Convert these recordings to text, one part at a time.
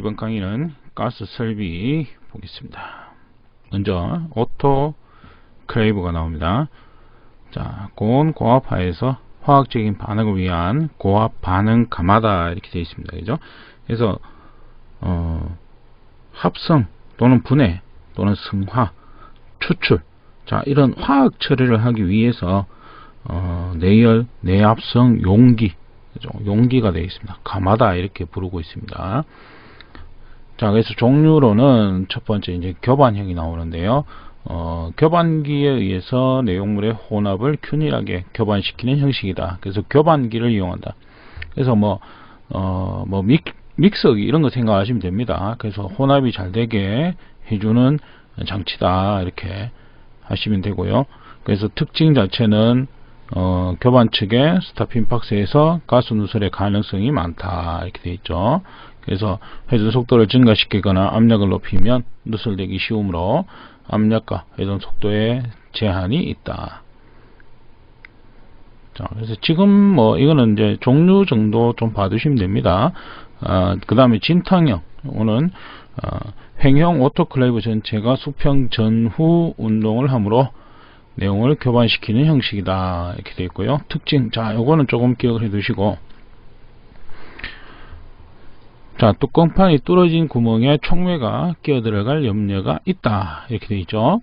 이번 강의는 가스 설비 보겠습니다. 먼저 오토 크레이브가 나옵니다. 자, 고온 고압하에서 화학적인 반응을 위한 고압 반응 가마다 이렇게 되어 있습니다. 그죠? 그래서 어, 합성 또는 분해 또는 승화, 추출 자 이런 화학 처리를 하기 위해서 어, 내열, 내압성 용기? 용기가 되어 있습니다. 가마다 이렇게 부르고 있습니다. 자 그래서 종류로는 첫 번째 이제 교반형이 나오는데요. 어, 교반기에 의해서 내용물의 혼합을 균일하게 교반시키는 형식이다. 그래서 교반기를 이용한다. 그래서 뭐, 어, 뭐 믹, 믹서기 이런 거 생각하시면 됩니다. 그래서 혼합이 잘 되게 해주는 장치다. 이렇게 하시면 되고요. 그래서 특징 자체는 어, 교반 측에 스타핀 박스에서 가스 누설의 가능성이 많다. 이렇게 되어 있죠. 그래서 회전 속도를 증가시키거나 압력을 높이면 누설되기 쉬우므로 압력과 회전 속도에 제한이 있다. 자, 그래서 지금 뭐 이거는 이제 종류 정도 좀 봐두시면 됩니다. 아, 그 다음에 진탕형, 오는 어, 횡형 오토클레이브 전체가 수평 전후 운동을 하므로 내용을 교반시키는 형식이다 이렇게 되어 있고요. 특징, 자, 요거는 조금 기억을 해 두시고 자, 뚜껑판이 뚫어진 구멍에 촉매가 끼어 들어갈 염려가 있다. 이렇게 되어 있죠.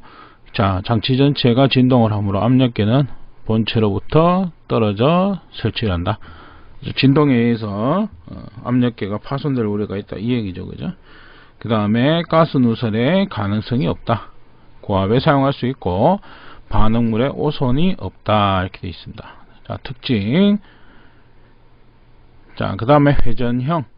자, 장치 전체가 진동을 하므로 압력계는 본체로부터 떨어져 설치를 한다. 진동에 의해서 어, 압력계가 파손될 우려가 있다. 이 얘기죠. 그죠? 그 다음에 가스 누설의 가능성이 없다. 고압에 사용할 수 있고 반응물에 오손이 없다. 이렇게 되어 있습니다. 자, 특징. 자, 그 다음에 회전형.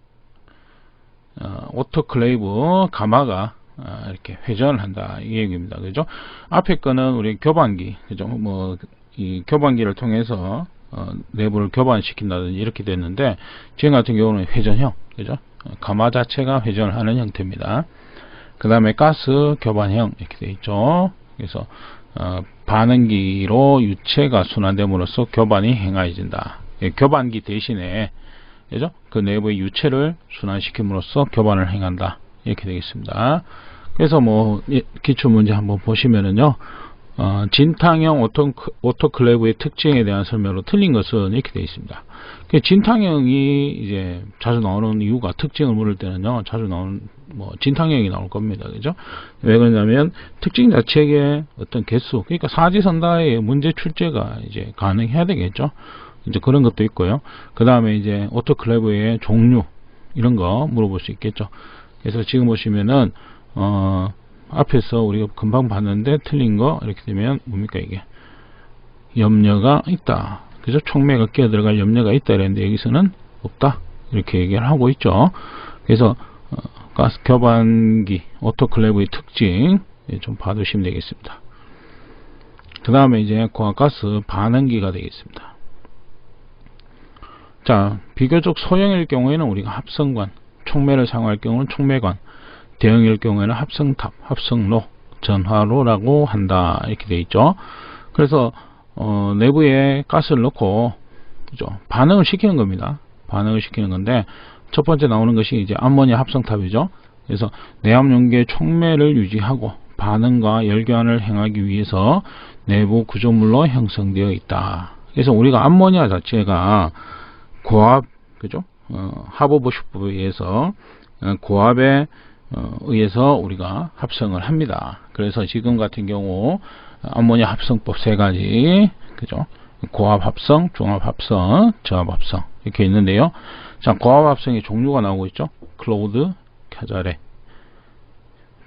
어, 오토클레이브 가마가 어, 이렇게 회전을 한다 이 얘기입니다. 그죠? 앞에 거는 우리 교반기, 그죠? 뭐 이 교반기를 통해서 어, 내부를 교반시킨다든지 이렇게 됐는데 지금 같은 경우는 회전형, 그죠? 어, 가마 자체가 회전을 하는 형태입니다. 그 다음에 가스 교반형 이렇게 되어 있죠. 그래서 어, 반응기로 유체가 순환됨으로써 교반이 행하여진다. 예, 교반기 대신에 그죠? 그 내부의 유체를 순환시킴으로써 교반을 행한다. 이렇게 되겠습니다. 그래서 뭐 기초 문제 한번 보시면은요. 어, 진탕형 오토, 오토클레이브의 특징에 대한 설명으로 틀린 것은 이렇게 되어 있습니다. 그 진탕형이 이제 자주 나오는 이유가 특징을 물을 때는요, 자주 나오는 뭐 진탕형이 나올 겁니다. 그죠? 왜 그러냐면 특징 자체의 어떤 개수, 그러니까 사지선다의 문제 출제가 이제 가능해야 되겠죠. 이제 그런 것도 있고요. 그 다음에 이제 오토클레이브의 종류 이런 거 물어볼 수 있겠죠. 그래서 지금 보시면은 어 앞에서 우리가 금방 봤는데 틀린 거 이렇게 되면 뭡니까 이게 염려가 있다. 그죠? 총매가 끼어 들어갈 염려가 있다 이랬는데 여기서는 없다. 이렇게 얘기를 하고 있죠. 그래서 어, 가스 교반기 오토클레이브의 특징 예, 좀 봐두시면 되겠습니다. 그 다음에 이제 고압가스 반응기가 되겠습니다. 자, 비교적 소형일 경우에는 우리가 합성관, 촉매를 사용할 경우는 촉매관, 대형일 경우에는 합성탑, 합성로, 전화로라고 한다. 이렇게 되어 있죠. 그래서 어, 내부에 가스를 넣고 그죠? 반응을 시키는 겁니다. 반응을 시키는 건데 첫 번째 나오는 것이 이제 암모니아 합성탑이죠. 그래서 내압 용기의 촉매를 유지하고 반응과 열교환을 행하기 위해서 내부 구조물로 형성되어 있다. 그래서 우리가 암모니아 자체가 고압 그죠? 어, 하버보슈법에 의해서 어, 고압에 어, 의해서 우리가 합성을 합니다. 그래서 지금 같은 경우 암모니아 합성법 세 가지 그죠? 고압 합성, 중압 합성, 저압 합성 이렇게 있는데요. 자, 고압 합성의 종류가 나오고 있죠. 클로우드, 캬자레.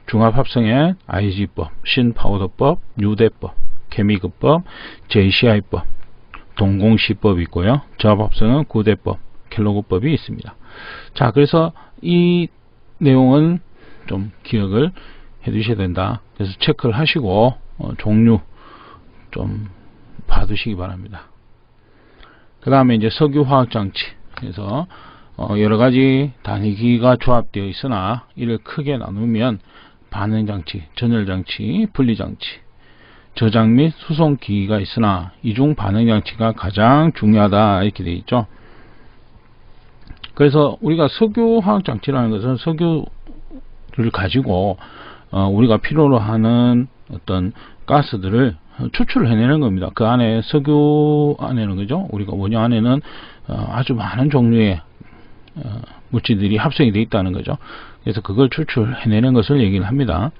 중압 합성의 IG법, 신파우더법, 유대법, 케미그법, JCI법, 동공시법이 있고요. 저압 합성은 구대법, 켈로그법이 있습니다. 자, 그래서 이 내용은 좀 기억을 해 두셔야 된다. 그래서 체크를 하시고 어, 종류 좀 봐두시기 바랍니다. 그 다음에 이제 석유화학장치 그래서 어, 여러가지 단위기가 조합되어 있으나 이를 크게 나누면 반응장치, 전열장치, 분리장치 저장 및 수송 기기가 있으나 이중 반응 장치가 가장 중요하다 이렇게 되어 있죠. 그래서 우리가 석유 화학 장치라는 것은 석유를 가지고 어, 우리가 필요로 하는 어떤 가스들을 추출을 해내는 겁니다. 그 안에 석유 안에는 그죠? 우리가 원유 안에는 어, 아주 많은 종류의 어, 물질들이 합성이 되어 있다는 거죠. 그래서 그걸 추출해내는 것을 얘기를 합니다.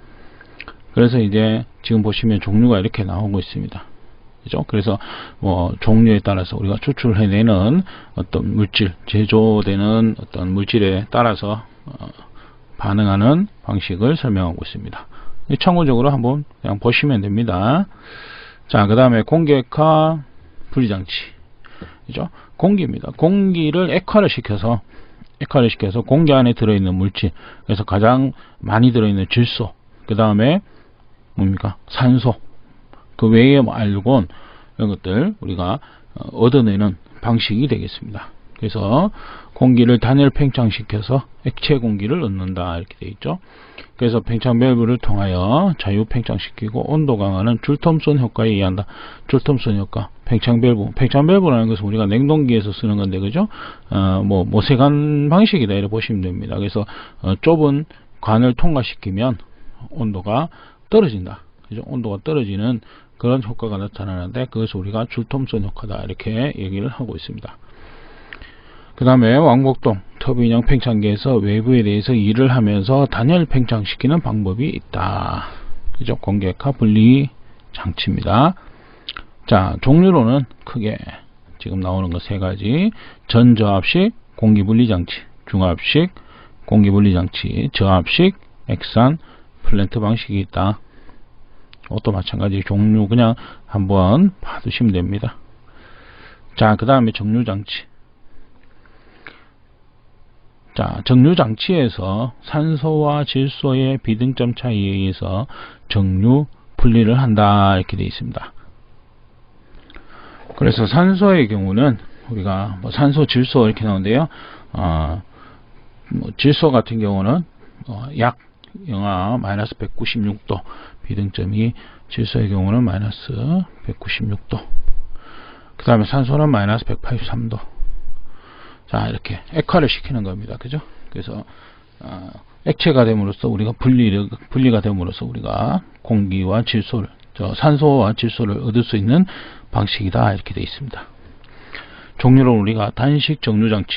그래서 이제 지금 보시면 종류가 이렇게 나오고 있습니다. 그죠? 그래서 뭐 종류에 따라서 우리가 추출해내는 어떤 물질, 제조되는 어떤 물질에 따라서 어, 반응하는 방식을 설명하고 있습니다. 참고적으로 한번 그냥 보시면 됩니다. 자, 그 다음에 공기액화 분리장치. 그죠? 공기입니다. 공기를 액화를 시켜서 액화를 시켜서 공기 안에 들어있는 물질 그래서 가장 많이 들어있는 질소 그 다음에 뭡니까? 산소. 그 외에 뭐 알곤 이런 것들 우리가 어, 얻어내는 방식이 되겠습니다. 그래서 공기를 단열 팽창시켜서 액체 공기를 얻는다 이렇게 되어 있죠. 그래서 팽창 밸브를 통하여 자유 팽창시키고 온도 강화는 줄텀손 효과에 의한다. 줄텀손 효과 팽창 밸브. 팽창 밸브라는 것은 우리가 냉동기에서 쓰는 건데 그죠? 어, 뭐 모세관 방식이다 이렇게 보시면 됩니다. 그래서 어, 좁은 관을 통과시키면 온도가 떨어진다 그죠 온도가 떨어지는 그런 효과가 나타나는데 그것을 우리가 줄텀손 효과다 이렇게 얘기를 하고 있습니다 그 다음에 왕복동 터빈형 팽창기에서 외부에 대해서 일을 하면서 단열 팽창시키는 방법이 있다. 그죠? 공개화 분리 장치입니다. 자, 종류로는 크게 지금 나오는 거세 가지. 전저압식 공기분리장치, 중압식 공기분리장치, 저압식 액산 플랜트 방식이 있다. 이것도 마찬가지 종류 그냥 한번 봐두시면 됩니다. 자, 그 다음에 정류장치. 자, 정류 장치에서 산소와 질소의 비등점 차이에 의해서 정류 분리를 한다 이렇게 되어 있습니다. 그래서 산소의 경우는 우리가 뭐 산소, 질소 이렇게 나오는데요. 어, 뭐 질소 같은 경우는 어, 약 영하 마이너스 196도 비등점이 질소의 경우는 마이너스 196도. 그 다음에 산소는 마이너스 183도. 자 이렇게 액화를 시키는 겁니다. 그죠? 그래서 어, 액체가 됨으로써 우리가 분리 분리가 됨으로써 우리가 공기와 질소를 저 산소와 질소를 얻을 수 있는 방식이다. 이렇게 되어 있습니다. 종류로 우리가 단식 정류장치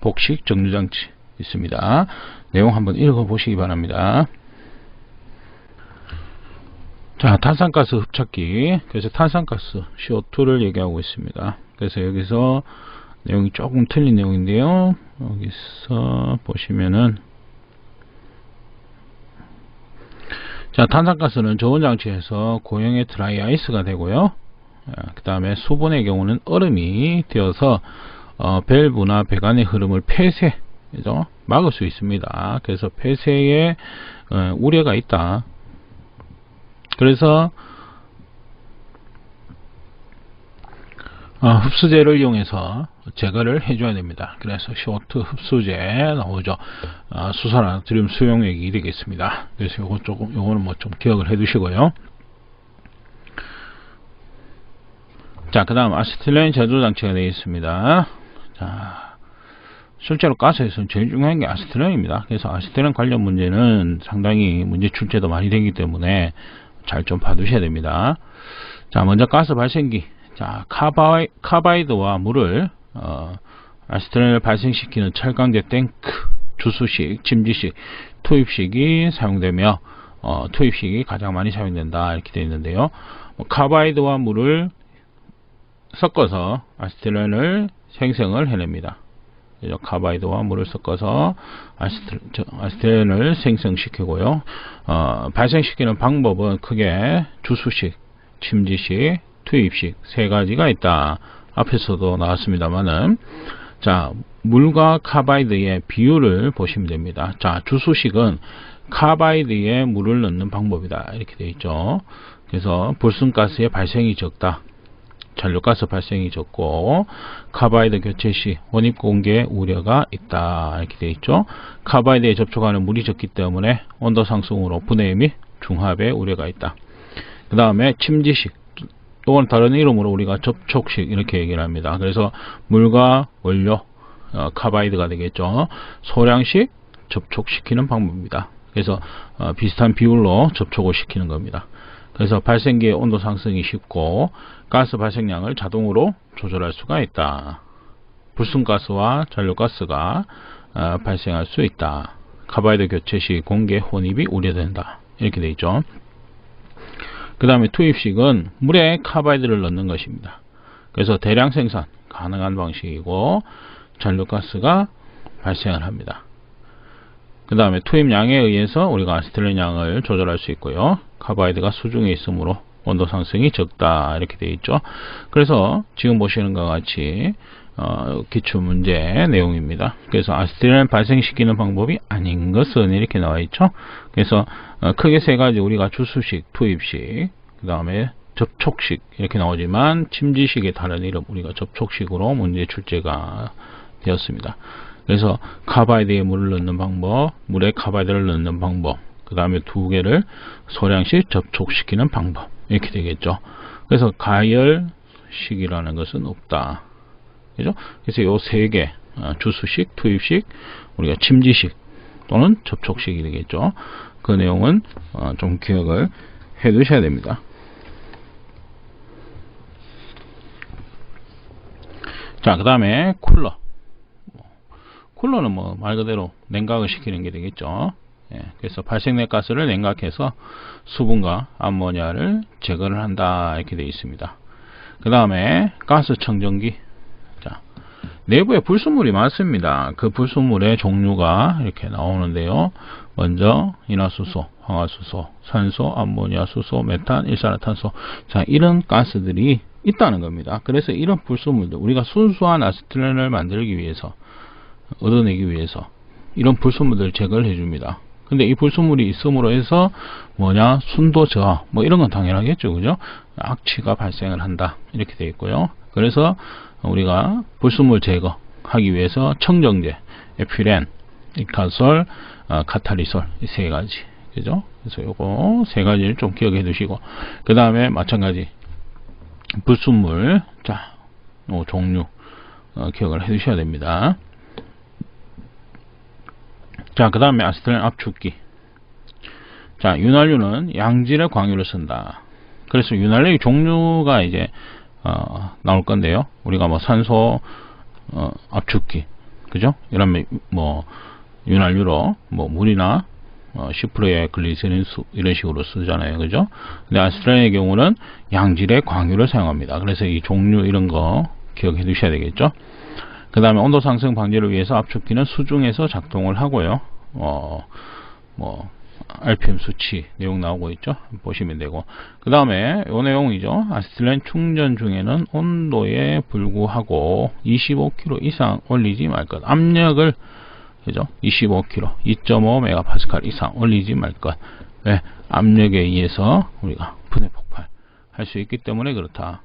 복식 정류장치 있습니다 내용 한번 읽어 보시기 바랍니다 자 탄산가스 흡착기 그래서 탄산가스 CO2를 얘기하고 있습니다 그래서 여기서 내용이 조금 틀린 내용인데요. 여기서 보시면은 자 탄산가스는 저온 장치에서 고형의 드라이 아이스가 되고요. 그 다음에 수분의 경우는 얼음이 되어서 어, 밸브나 배관의 흐름을 폐쇄 그죠? 막을 수 있습니다. 그래서 폐쇄에 어, 우려가 있다. 그래서 어, 흡수제를 이용해서 제거를 해줘야 됩니다. 그래서 쇼트 흡수제 나오죠. 어, 수산화트륨 수용액이 되겠습니다. 그래서 요거 조금 요거는 뭐 좀 기억을 해두시고요. 자, 그 다음 아세틸렌 제조 장치가 되어 있습니다. 자, 실제로 가스에서는 제일 중요한 게 아세틸렌입니다. 그래서 아세틸렌 관련 문제는 상당히 문제 출제도 많이 되기 때문에 잘 좀 봐두셔야 됩니다. 자, 먼저 가스 발생기 자, 카바이, 카바이드와 물을 어, 아스트렌을 발생시키는 철강제 탱크, 주수식, 침지식, 투입식이 사용되며 어, 투입식이 가장 많이 사용된다 이렇게 되어 있는데요. 뭐, 카바이드와 물을 섞어서 아스트렌을 생성을 해냅니다. 카바이드와 물을 섞어서 아스트렌을 생성시키고요. 어, 발생시키는 방법은 크게 주수식, 침지식, 투입식 세 가지가 있다. 앞에서도 나왔습니다만은 자 물과 카바이드의 비율을 보시면 됩니다. 자 주수식은 카바이드에 물을 넣는 방법이다 이렇게 되어 있죠. 그래서 불순가스의 발생이 적다. 잔류가스 발생이 적고 카바이드 교체 시 원입 공개 우려가 있다 이렇게 되어 있죠. 카바이드에 접촉하는 물이 적기 때문에 온도 상승으로 분해 및 중합의 우려가 있다. 그 다음에 침지식 또는 다른 이름으로 우리가 접촉식 이렇게 얘기를 합니다. 그래서 물과 원료 어, 카바이드가 되겠죠. 소량씩 접촉시키는 방법입니다. 그래서 어, 비슷한 비율로 접촉을 시키는 겁니다. 그래서 발생기의 온도 상승이 쉽고 가스 발생량을 자동으로 조절할 수가 있다. 불순가스와 잔류가스가 어, 발생할 수 있다. 카바이드 교체 시 공개 혼입이 우려된다. 이렇게 되어 있죠. 그 다음에 투입식은 물에 카바이드를 넣는 것입니다. 그래서 대량 생산 가능한 방식이고 잔류가스가 발생을 합니다. 그 다음에 투입량에 의해서 우리가 아세틸렌 양을 조절할 수 있고요. 카바이드가 수중에 있으므로 온도 상승이 적다 이렇게 되어 있죠. 그래서 지금 보시는 것 같이 어, 기출 문제 내용입니다. 그래서 아세틸렌 발생시키는 방법이 아닌 것은 이렇게 나와 있죠. 그래서 어, 크게 세 가지 우리가 주수식, 투입식, 그 다음에 접촉식 이렇게 나오지만 침지식의 다른 이름 우리가 접촉식으로 문제 출제가 되었습니다. 그래서 카바이드에 물을 넣는 방법, 물에 카바이드를 넣는 방법, 그 다음에 두 개를 소량씩 접촉시키는 방법 이렇게 되겠죠. 그래서 가열식이라는 것은 없다. 그죠? 그래서 요 세 개, 어, 주수식, 투입식, 우리가 침지식 또는 접촉식이 되겠죠. 그 내용은 어, 좀 기억을 해 두셔야 됩니다. 자, 그 다음에 쿨러. 쿨러는 뭐 말 그대로 냉각을 시키는 게 되겠죠. 예, 그래서 발생된 가스를 냉각해서 수분과 암모니아를 제거를 한다 이렇게 되어 있습니다. 그 다음에 가스 청정기. 자, 내부에 불순물이 많습니다. 그 불순물의 종류가 이렇게 나오는데요. 먼저 인화수소, 황화수소, 산소, 암모니아, 수소, 메탄, 일산화탄소. 자, 이런 가스들이 있다는 겁니다. 그래서 이런 불순물들 우리가 순수한 아세틸렌을 만들기 위해서 얻어내기 위해서 이런 불순물들을 제거를 해줍니다. 근데 이 불순물이 있음으로 해서 뭐냐? 순도 저하. 뭐 이런 건 당연하겠죠. 그죠? 악취가 발생을 한다. 이렇게 되어 있고요. 그래서 우리가 불순물 제거하기 위해서 청정제 에피렌 이카솔 어, 카탈리솔 이 세 가지. 그죠? 그래서 요거 세 가지를 좀 기억해 두시고. 그 다음에 마찬가지 불순물. 자 종류 어, 기억을 해 두셔야 됩니다 자, 그 다음에 아세틸렌 압축기. 자, 윤활유는 양질의 광유를 쓴다. 그래서 윤활유의 종류가 이제 어, 나올 건데요. 우리가 뭐 산소 어, 압축기, 그죠? 이런 뭐 윤활유로 뭐 물이나 어, 10%의 글리세린 수 이런 식으로 쓰잖아요, 그죠? 근데 아스트레의 경우는 양질의 광유를 사용합니다. 그래서 이 종류 이런 거 기억해 두셔야 되겠죠? 그 다음에 온도 상승 방지를 위해서 압축기는 수중에서 작동을 하고요. 어, 뭐, RPM 수치 내용 나오고 있죠. 보시면 되고. 그 다음에 이 내용이죠. 아스틸렌 충전 중에는 온도에 불구하고 25kg 이상 올리지 말 것. 압력을 그죠? 25kg, 2.5MPa 이상 올리지 말 것. 왜? 압력에 의해서 우리가 분해 폭발 할 수 있기 때문에 그렇다.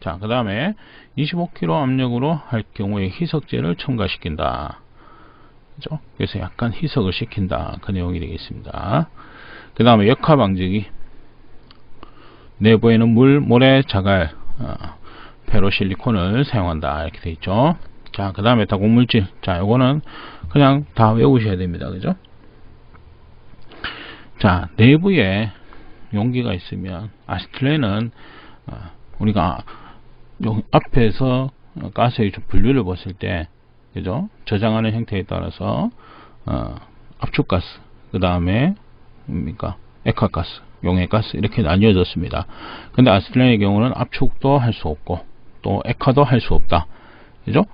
자, 그 다음에 25kg 압력으로 할 경우에 희석제를 첨가시킨다. 그죠? 그래서 약간 희석을 시킨다. 그 내용이 되겠습니다. 그 다음에 역화 방지기. 내부에는 물, 모래, 자갈, 어, 페로실리콘을 사용한다. 이렇게 되어 있죠. 자, 그 다음에 다곡물질. 자, 요거는 그냥 다 외우셔야 됩니다. 그죠? 자, 내부에 용기가 있으면 아시틀렌은 어, 우리가 앞에서 가스의 분류를 봤을 때 그죠? 저장하는 형태에 따라서 어, 압축가스 그 다음에 뭡니까? 액화가스 용해가스 이렇게 나뉘어졌습니다. 근데 아스트레의 경우는 압축도 할 수 없고 또 액화도 할 수 없다. 그죠?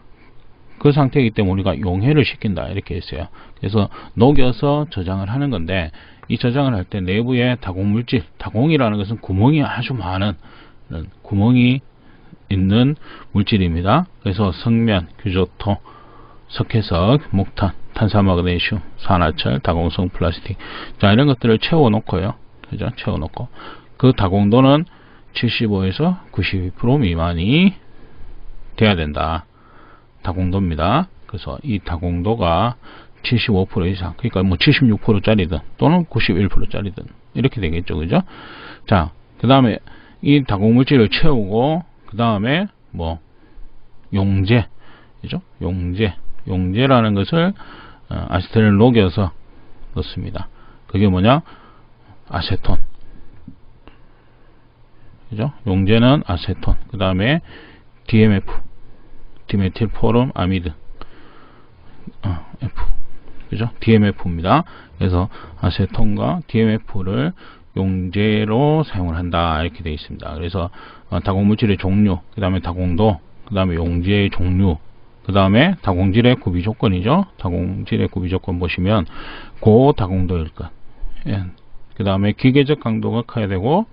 그 상태이기 때문에 우리가 용해를 시킨다. 이렇게 했어요. 그래서 녹여서 저장을 하는 건데 이 저장을 할 때 내부에 다공물질 다공이라는 것은 구멍이 아주 많은 구멍이 있는 물질입니다. 그래서 성면, 규조토, 석회석, 목탄, 탄산마그네슘, 산화철, 다공성 플라스틱 자 이런 것들을 채워 놓고요. 그죠? 채워 놓고 그 다공도는 75에서 92% 미만이 돼야 된다. 다공도입니다. 그래서 이 다공도가 75% 이상 그러니까 뭐 76%짜리든 또는 91%짜리든 이렇게 되겠죠. 그죠? 자, 그 다음에 이 다공물질을 채우고 그 다음에 뭐 용제 그죠? 용제 용제라는 것을 어, 아세톤을 녹여서 넣습니다. 그게 뭐냐? 아세톤. 그죠? 용제는 아세톤. 그 다음에 DMF. 디메틸 포름 아미드. 어, F. 그죠? DMF입니다. 그래서 아세톤과 DMF를 용제로 사용을 한다. 이렇게 되어 있습니다. 그래서 어, 다공물질의 종류, 그 다음에 다공도, 그 다음에 용제의 종류, 그 다음에 다공질의 구비 조건이죠. 다공질의 구비 조건 보시면 고다공도일 것. 예. 그 다음에 기계적 강도가 커야 되고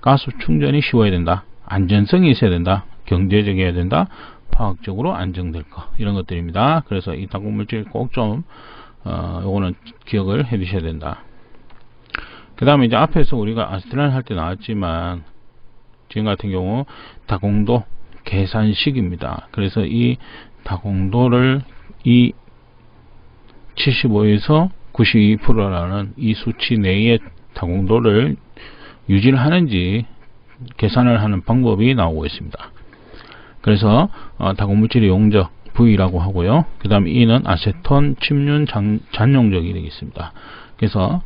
가스 충전이 쉬워야 된다. 안전성이 있어야 된다. 경제적이어야 된다. 화학적으로 안정될 것. 이런 것들입니다. 그래서 이 다공물질 꼭좀 어, 요거는 기억을 해 두셔야 된다. 그 다음에 이제 앞에서 우리가 아스트랄 할때 나왔지만 지금 같은 경우 다공도 계산식입니다. 그래서 이 다공도를 이 75에서 92%라는 이 수치 내에 다공도를 유지를 하는지 계산을 하는 방법이 나오고 있습니다. 그래서 어, 다공물질의 용적 V라고 하고요. 그 다음 E는 아세톤 침륜 잔, 잔용적이 되겠습니다. 그래서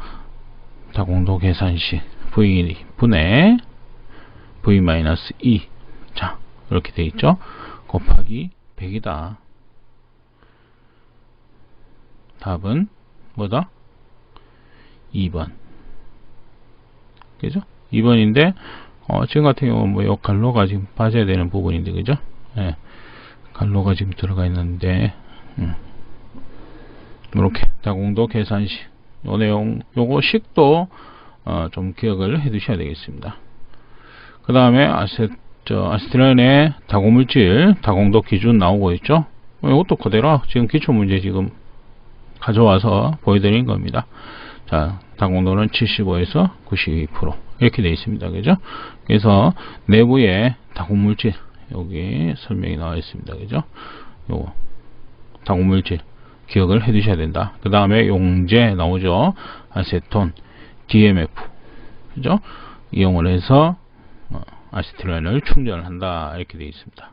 다공도 계산시 V 분의 V-E 자 이렇게 되어 있죠. 곱하기 100이다. 답은 뭐다? 2번. 그죠? 2번인데, 어, 지금 같은 경우는 뭐, 요 갈로가 지금 빠져야 되는 부분인데, 그죠? 예. 갈로가 지금 들어가 있는데, 음. 이렇게, 다공도 계산식. 요 내용, 요거 식도, 어, 좀 기억을 해 두셔야 되겠습니다. 그 다음에 아세, 저, 아스트랄의 다공물질, 다공도 기준 나오고 있죠? 어, 이것도 그대로 지금 기초문제 지금 가져와서 보여드린 겁니다. 자, 당공도는 75에서 92% 이렇게 되어 있습니다. 그죠? 그래서 내부에 다공물질 여기 설명이 나와 있습니다. 그죠? 요 다공물질 기억을 해 두셔야 된다. 그 다음에 용제 나오죠. 아세톤, DMF 그죠? 이용을 해서 어, 아시트렌을 충전을 한다. 이렇게 되어 있습니다.